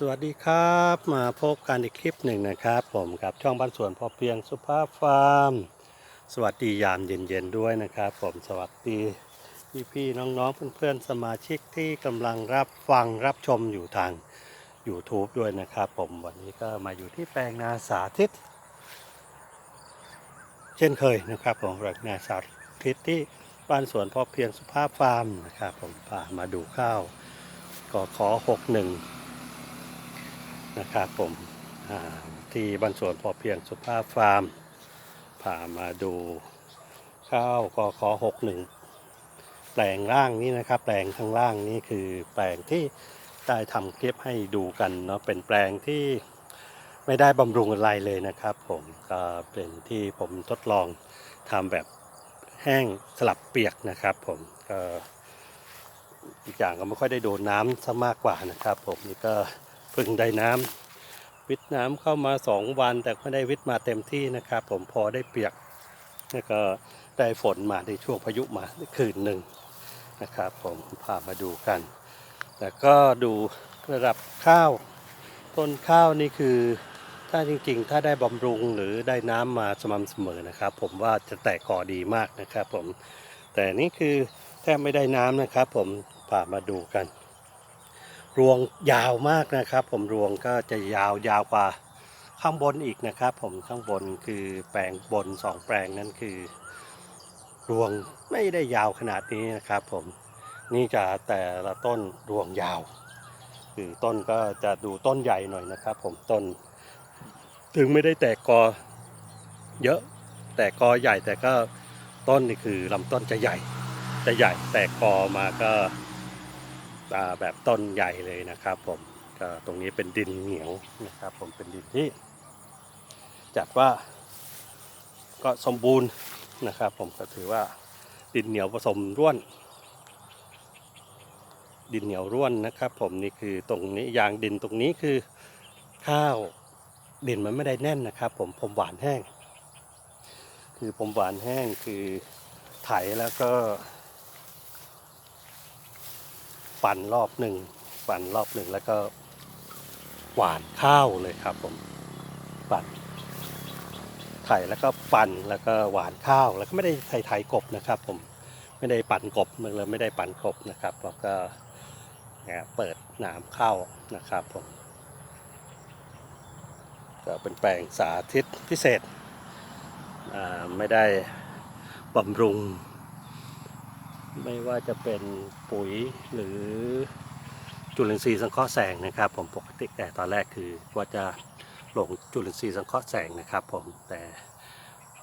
สวัสดีครับมาพบกันอีกคลิปหนึ่งนะครับ ผมกับช่องบ้านสวนพอเพียงสุภาพฟาร์ม สวัสดียามเย็นๆด้วยนะครับ ผมสวัสดีพี่ๆน้องๆเพื่อนๆสมาชิกที่กำลังรับฟังรับชมอยู่ทาง YouTube ด้วยนะครับ ผมวันนี้ก็มาอยู่ที่แปลงนาสาธิต เช่นเคยนะครับผมแปลงนาสาธิตที่บ้านสวนพอเพียงสุภาพฟาร์มนะครับ ผมพามาดูข้าวก็ขอหกห นะครับผมที่บ้านสวนพอเพียงสุภาพฟาร์มพามาดูข้าวกขอหกหนึ่งแปลงล่างนี้นะครับ แปลงข้างล่างนี้คือแปลงที่ได้ทำคลิปให้ดูกันเนาะเป็นแปลงที่ไม่ได้บำรุงอะไรเลยนะครับผมก็เป็นที่ผมทดลองทำแบบแห้งสลับเปียกนะครับผมก็อีกอย่างก็ไม่ค่อยได้โดนน้ำซะมากกว่านะครับผมนี่ก็ เพึ่งได้น้ำวิทย์น้ำเข้ามาสองวัน แต่ไม่ได้วิทย์มาเต็มที่นะครับ ผมพอได้เปียกแล้วก็ได้ฝนมาในช่วงพายุมาคืนหนึ่งนะครับ ผมพามาดูกัน แต่ก็ดูระดับข้าวต้นข้าวนี่คือ ถ้าจริงๆ ถ้าได้บำรุงหรือได้น้ำมาสม่ำเสมอนะครับ ผมว่าจะแตกกอดีมากนะครับ ผมแต่นี่คือแทบไม่ได้น้ำนะครับ ผมพามาดูกัน รวงยาวมากนะครับ ผมรวงก็จะยาวยาวกว่าข้างบนอีกนะครับ ผมข้างบนคือแปลงบนสองแปลงนั้นคือ รวงไม่ได้ยาวขนาดนี้นะครับ ผมนี่จะแต่ละต้นรวงยาวคือต้นก็จะดูต้นใหญ่หน่อยนะครับ ผมต้น ถึงไม่ได้แตกกอเยอะแต่กอใหญ่แต่ก็ต้นนี่คือลำต้นจะใหญ่จะใหญ่แตกกอมาก็ แบบต้นใหญ่เลยนะครับผมก็ตรงนี้เป็นดินเหนียวนะครับ ผมเป็นดินที่จัดว่าก็สมบูรณ์นะครับ ผมก็ถือว่าดินเหนียวผสมร่วน ดินเหนียวร่วนนะครับ ผมนี่คือตรงนี้ยางดินตรงนี้คือข้าวดินมันไม่ได้แน่นนะครับ ผมผมหวานแห้ง คือผมหวานแห้งคือไถแล้วก็ ปั่นรอบหนึ่งปั่นรอบหนึ่งแล้วก็หวานข้าวเลยครับผมปั่นไข่แล้วก็ปั่นแล้วก็หวานข้าวแล้วก็ไม่ได้ไถไถกบนะครับ ผมไม่ได้ปั่นกบมันเลยไม่ได้ปั่นกบนะครับแล้วก็เนี่ยเปิดหนามเข้านะครับผมก็เป็นแปลงสาธิตพิเศษไม่ได้บำรุง ไม่ว่าจะเป็นปุ๋ยหรือจุลินทรีย์สังเคราะห์แสงนะครับ ผมปกติแต่ตอนแรกคือว่าจะลงจุลินทรีย์สังเคราะห์แสงนะครับ ผมแต่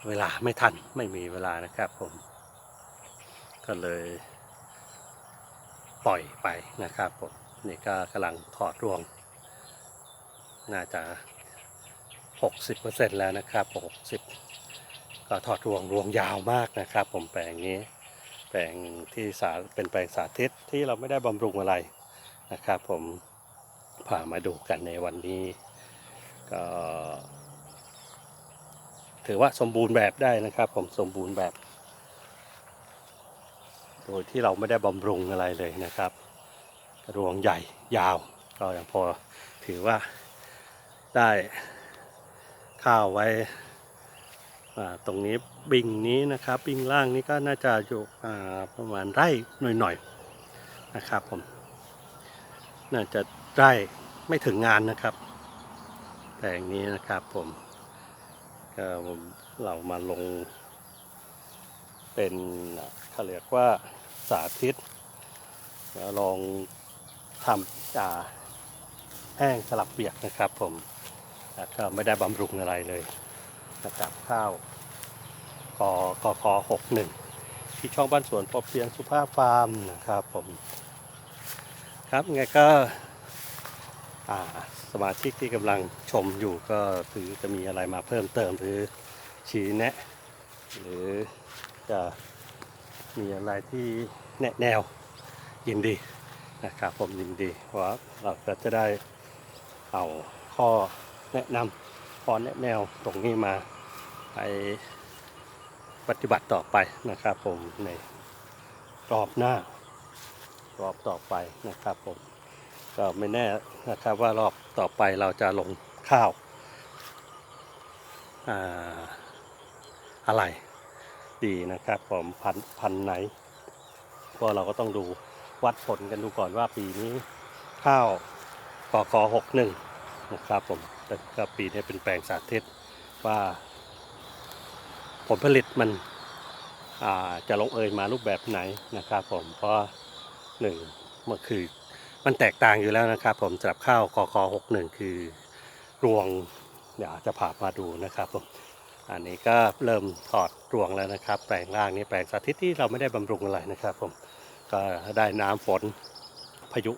เวลาไม่ทันไม่มีเวลานะครับ ผมก็เลยปล่อยไปนะครับผมนี่ก็กำลังถอดรวง น่าจะ 60%แล้วนะครับ 60 ก็ถอดรวงรวงยาวมากนะครับ ผมแปลงนี้ แปลงที่สาเป็นแปลงสาธิตที่เราไม่ได้บำรุงอะไรนะครับ ผมพามาดูกันในวันนี้ ก็ ถือว่าสมบูรณ์แบบได้นะครับ ผมสมบูรณ์แบบ โดยที่เราไม่ได้บำรุงอะไรเลยนะครับรวงใหญ่ยาว ก็ยังพอถือว่าได้ข้าวไว้ ตรงนี้บิงนี้นะครับบิงล่างนี้ก็น่าจะอยู่ประมาณไร่หน่อยๆนะครับผมน่าจะไร่ไม่ถึงงานนะครับแปลงนี้นะครับผมก็เรามาลง เป็นเขาเรียกว่าสาธิตแล้วลองทำจ่าแห้งสลับเปียกนะครับผมก็ไม่ได้บำรุงอะไรเลย นะครับข้าวกกคหกหนึ่งที่ช่องบ้านสวนพอเพียงสุภาพฟาร์มนะครับผมครับไงก็สมาชิกที่กำลังชมอยู่ก็ถือจะมีอะไรมาเพิ่มเติมหรือชี้แนะ หรือจะมีอะไรที่แนะแนวยินดีนะครับผมยินดีเพราะว่าเราก็จะได้เอาข้อแนะนำ ขอแนะแนวตรงนี้มาไปปฏิบัติต่อไปนะครับผมในรอบหน้ารอบต่อไปนะครับผมก็ไม่แน่นะครับว่ารอบต่อไปเราจะลงข้าวอาอะไรดีนะครับผมพันพันไหนก็เราก็ต้องดูวัดผลกันดูก่อนว่าปีนี้ข้าวกคหกหนึ่งนะครับผม ก็ปีนี้เป็นแปลงสาธิตว่า ผลผลิตมันจะลงเอยมารูปแบบไหนนะครับผมเพราะหนึ่งมันคือมันแตกต่างอยู่แล้วนะครับ ผมสำหรับข้าวกคหกหนึ่งคือรวงเดี๋ยวจะพามาดูนะครับผมอันนี้ก็เริ่มถอดรวงแล้วนะครับ แปลงล่างนี้แปลงสาธิตที่เราไม่ได้บำรุงอะไรนะครับ ผมก็ได้น้ำฝนพายุ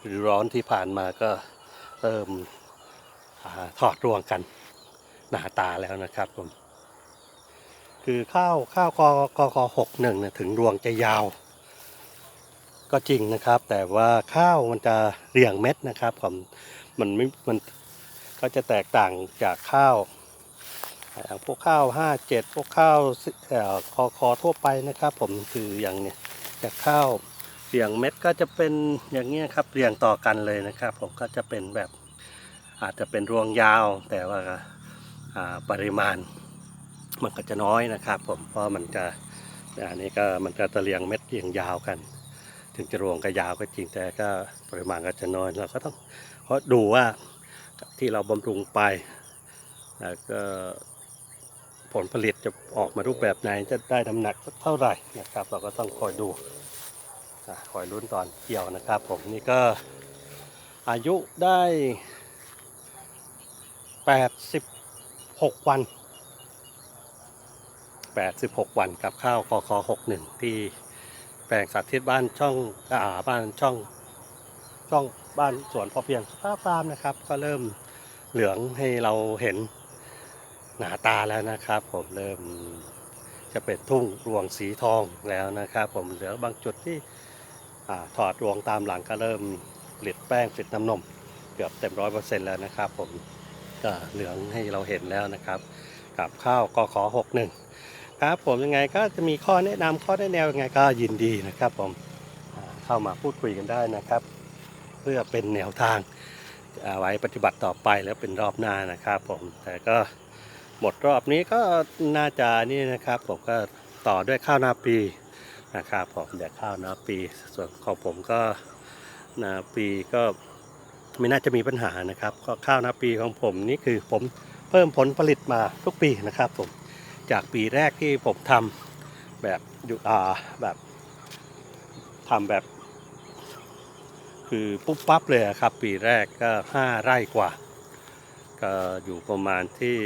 หรือร้อนที่ผ่านมาก็เริ่ม อาถอดรวงกันหนาตาแล้วนะครับผมคือข้าวข้าวกกกหกหนึ่งเนี่ยถึงรวงจะยาว ก็จริงนะครับ แต่ว่าข้าวมันจะเรียงเม็ดนะครับผมมันไม่มันก็จะแตกต่างจากข้าวอย่างพวกข้าวห้าเจ็ดพวกข้าวเอ่อคอคอทั่วไปนะครับ ผมคืออย่างเนี่ยจากข้าวเรียงเม็ดก็จะเป็นอย่างเงี้ยครับเรียงต่อกันเลยนะครับ ผมก็จะเป็นแบบ อาจจะเป็นรวงยาว แต่ว่าปริมาณมันก็จะน้อยนะครับ ผมเพราะมันจะอันนี้ก็มันก็จะเรียงเม็ดเรียงยาวกัน ถึงจะรวงก็ยาวก็จริงแต่ก็ปริมาณก็จะน้อยเราก็ต้องเพราะดูว่าที่เราบำรุงไปแล้วก็ผลผลิตจะออกมารูปแบบไหนจะได้น้ำหนักเท่าไหร่นะครับ เราก็ต้องคอยดูคอยลุ้นตอนเกี่ยวนะครับ ผมนี่ก็อายุได้ 86 วัน 86 วันกับข้าวคอคอ61 ที่แปลงสาธิตบ้านช่องอ่าบ้านช่องช่องบ้านสวนพอเพียงฟ้าฟาร์มนะครับ ก็เริ่มเหลืองให้เราเห็นหนาตาแล้วนะครับ ผมเริ่มจะเป็นทุ่งรวงสีทองแล้วนะครับ ผมเหลือบางจุดที่อถอดรวงตามหลังก็เริ่มผลิตแป้งผลิตน้ำนม เกือบเต็มร้อยเปอร์เซ็นต์แล้วนะครับผม ก็เหลืองให้เราเห็นแล้วนะครับกับข้าวกขอ61 ครับผมยังไงก็จะมีข้อแนะนำข้อแนะแนวยังไงก็ยินดีนะครับผมเข้ามาพูดคุยกันได้นะครับ เพื่อเป็นแนวทางเอาไว้ปฏิบัติต่อไปแล้วเป็นรอบหน้านะครับผมแต่ก็หมดรอบนี้ก็น่าจะนี่นะครับ ผมก็ต่อด้วยข้าวนาปีนะครับผมเดี๋ยวข้าวนาปี ส่วนของผมก็นาปีก็ ไม่น่าจะมีปัญหานะครับก็ข้าวนาปีของผมนี่คือผมเพิ่มผลผลิตมาทุกปีนะครับผมจากปีแรกที่ผมทำแบบอยู่อ่าแบบทำแบบ คือปุ๊บปั๊บเลยครับ ปีแรกก็ห้าไร่กว่า ก็อยู่ประมาณที่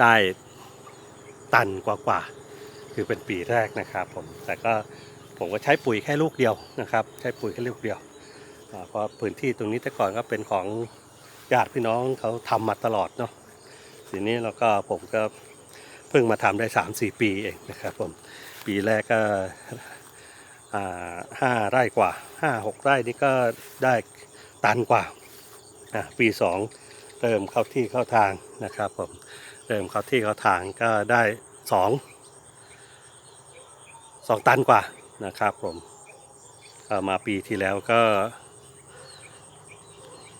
ได้ตันกว่ากว่าๆคือเป็นปีแรกนะครับผมแต่ก็ผมก็ใช้ปุ๋ยแค่ลูกเดียวนะครับ ใช้ปุ๋ยแค่ลูกเดียว เพราะพื้นที่ตรงนี้แต่ก่อนก็เป็นของญาติพี่น้องเขาทำมาตลอดเนาะทีนี้เราก็ผมก็เพิ่งมาทำได้สามสี่ปีเองนะครับผมปีแรกก็ห้าไร่กว่าห้าหกไร่นี่ก็ได้ตันกว่าปีสองเริ่มเข้าที่เข้าทางนะครับผมเริ่มเข้าที่เข้าทางก็ได้สองสองตันกว่านะครับผมมาปีที่แล้วก็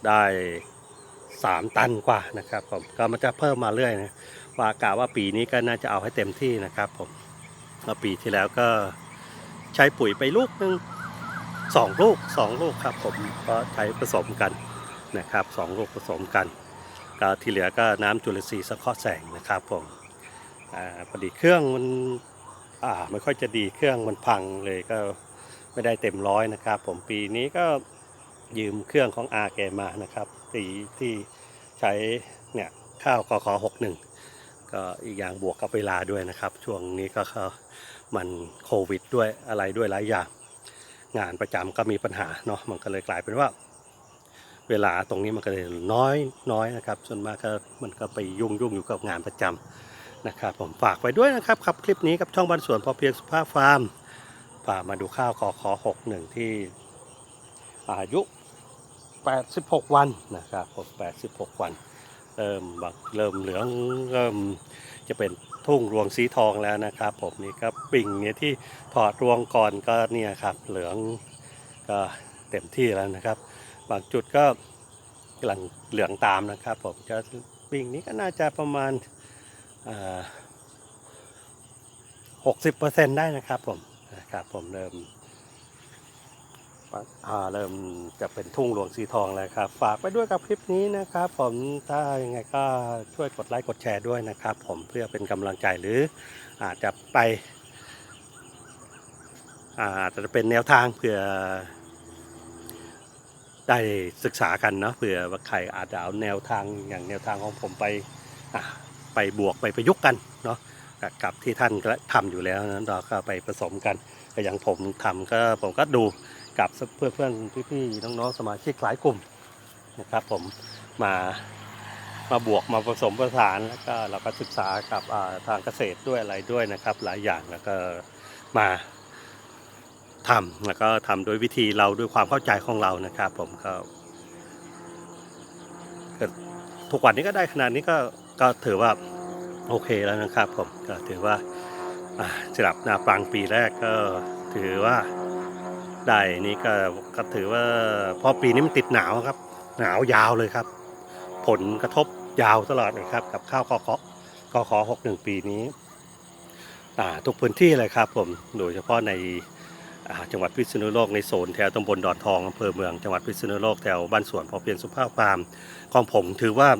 ได้สามตันกว่านะครับผมก็มันจะเพิ่มมาเรื่อยนะว่ากะว่าปีนี้ก็น่าจะเอาให้เต็มที่นะครับผมแล้วปีที่แล้วก็ใช้ปุ๋ยไปลูกหนึ่งสองลูกสองลูกครับผมก็ใช้ผสมกันนะครับสองลูกผสมกันก็ที่เหลือก็น้ำจุลทรีย์สังเคราะห์แสงนะครับผมอ่าพอดีเครื่องมันอ่าไม่ค่อยจะดีเครื่องมันพังเลยก็ไม่ได้เต็มร้อยนะครับ ผมปีนี้ก็ ยืมเครื่องของอาแกมานะครับตีที่ใช้เนี่ยข้าวกขอหกหนึ่งก็อีกอย่างบวกกับเวลาด้วยนะครับ ช่วงนี้ก็เขามันโควิดด้วยอะไรด้วยหลายอย่าง งานประจำก็มีปัญหาเนาะมันก็เลยกลายเป็นว่า เวลาตรงนี้มันก็เลยน้อยน้อยนะครับ ส่วนมากก็มันก็ไปยุ่งยุ่งอยู่กับงานประจำนะครับ ผมฝากไว้ด้วยนะครับครับคลิปนี้กับช่องบ้านสวนพอเพียงสุภาพฟาร์มพามาดูข้าวกขอหกหนึ่งที่อายุ 86วันนะครับผม86วัน เริ่มบักเริ่มเหลืองเริ่มจะเป็นทุ่งรวงสีทองแล้วนะครับ ผมนี่ก็ปิ่งเนี่ยที่ถอดรวงก่อนก็เนี่ยครับเหลืองก็เต็มที่แล้วนะครับ บางจุดก็กำลังเหลืองตามนะครับ ผมจะวิ่งนี้ก็น่าจะประมาณหกสิบเปอร์เซ็นต์ได้นะครับผมนะครับผมเริ่ม เริ่มจะเป็นทุ่งหลวงสีทองแล้วครับ ฝากไปด้วยกับคลิปนี้นะครับ ผมถ้ายังไงก็ช่วยกดไลค์กดแชร์ด้วยนะครับ ผมเพื่อเป็นกำลังใจหรืออาจจะไปอาจจะเป็นแนวทางเผื่อได้ศึกษากันเนาะเผื่อว่าใครอาจจะเอาแนวทางอย่างแนวทางของผมไปไปบวกไปประยุกต์กันเนาะกับกับที่ท่านก็ทำอยู่แล้วนั้นเราก็ไปผสมกันก็อย่างผมทำก็ผมก็ดู กับเพื่อนเพื่อนพี่ๆน้องๆสมาชิกหลายกลุ่มนะครับ ผมมามาบวกมาผสมผสานแล้วก็เราก็ศึกษากับาทางเกษตรด้วยอะไรด้วยนะครับ หลายอย่างแล้วก็มาทำแล้วก็ทำโดยวิธีเราด้วยความเข้าใจของเรานะครับ ผมก็ทุกวันนี้ก็ได้ขนาดนี้ก็ก็ถือว่าโอเคแล้วนะครับ ผมก็ถือว่าสำหรับนาปรังปีแรกก็ถือว่า ได้นี่ก็ก็ถือว่าพราะปีนี้มันติดหนาวครับ หนาวยาวเลยครับ ผลกระทบยาวตลอดเลยครับ กับข้าวกขกขหกหนึ่งปีนี้ทุกพื้นที่เลยครับผมโดยเฉพาะในจังหวัดพิษณุโลกในโซนแถวตำบลดอนทองอำเภอเมืองจังหวัดพิษณุโลกแถวบ้านสวนพอเพียงสุภาพฟาร์มของผมถือว่า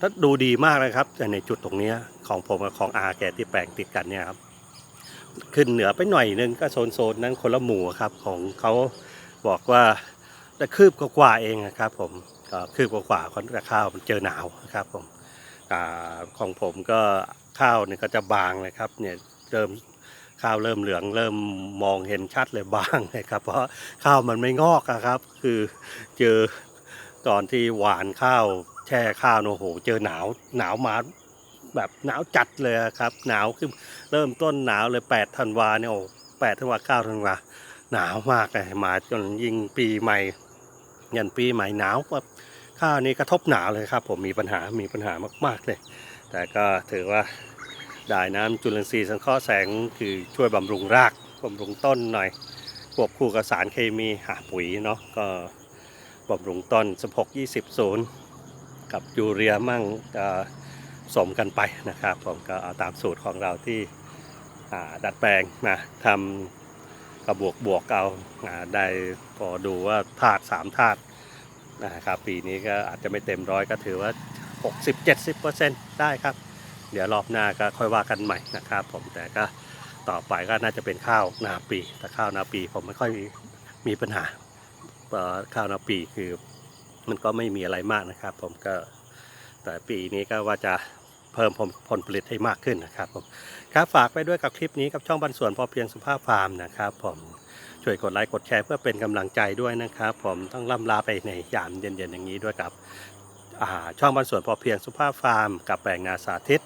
ถ้าดูดีมากเลยครับแต่ในจุดตรงนี้ของผมกับของอาแกที่แปลงติดกันเนี่ยครับ ขึ้นเหนือไปหน่อยนึงก็โซนโซนนั้นคนละหมู่ครับของเขาบอกว่าจะคืบกว่าเองนะครับผมก็คืบกว่าๆคนกับข้าวมันเจอหนาวนะครับผมอของผมก็ข้าวเนี่ยก็จะบางเลยครับเนี่ยเริ่มข้าวเริ่มเหลืองเริ่มมองเห็นชัดเลยบางเลยครับ เพราะข้าวมันไม่งอกอะครับ คือเจอตอนที่หวานข้าวแช่ข้าวโอ้โห เจอหนาวหนาวมา แบบหนาวจัดเลยครับหนาวขึ้นเริ่มต้นหนาวเลยแปดธันวาเนี่ยโอ้แปดธันวาเก้าธันวาหนาวมากเลยมาจนยิงปีใหม่ยันปีใหม่หนาวแบบข้าวนี้กระทบหนาวเลยครับ ผมมีปัญหามีปัญหามาก ๆเลย แต่ก็ถือว่าได้น้ำจุลินทรีย์สังเคราะห์แสงคือช่วยบำรุงรากบำรุงต้นหน่อยควบคู่กับสารเคมีหาปุ๋ยเนาะก็บำรุงต้น16 20 0 กับยูเรียมั่งก็ สมกันไปนะครับ ผมก็เอาตามสูตรของเราที่ดัดแปลงมาทำกระบวกบวกเอาอาได้พอดูว่าธาตุสามธาตุนะครับปีนี้ก็อาจจะไม่เต็มร้อยก็ถือว่า 60-70%ได้ครับ เดี๋ยวรอบหน้าก็ค่อยว่ากันใหม่นะครับผมแต่ก็ต่อไปก็น่าจะเป็นข้าวนาปี แต่ข้าวนาปีผมไม่ค่อยมีปัญหาเอ่ข้าวนาปีคือมันก็ไม่มีอะไรมากนะครับ ผมก็แต่ปีนี้ก็ว่าจะ เพิ่มผลผลผลิตให้มากขึ้นนะครับผมครับฝากไปด้วยกับคลิปนี้กับช่องบรรสวนพอเพียงสุภาพฟาร์มนะครับผมช่วยกดไลค์กดแชร์เพื่อเป็นกำลังใจด้วยนะครับ ผมต้องล่ำลาไปในยามเย็นๆอย่างนี้ด้วยกับช่องบรรสวนพอเพียงสุภาพฟาร์ม กับแปลงนาสาธิต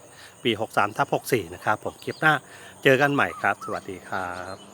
ปี 63ทับ64 นะครับผมคลิปหน้าเจอกันใหม่ครับ สวัสดีครับ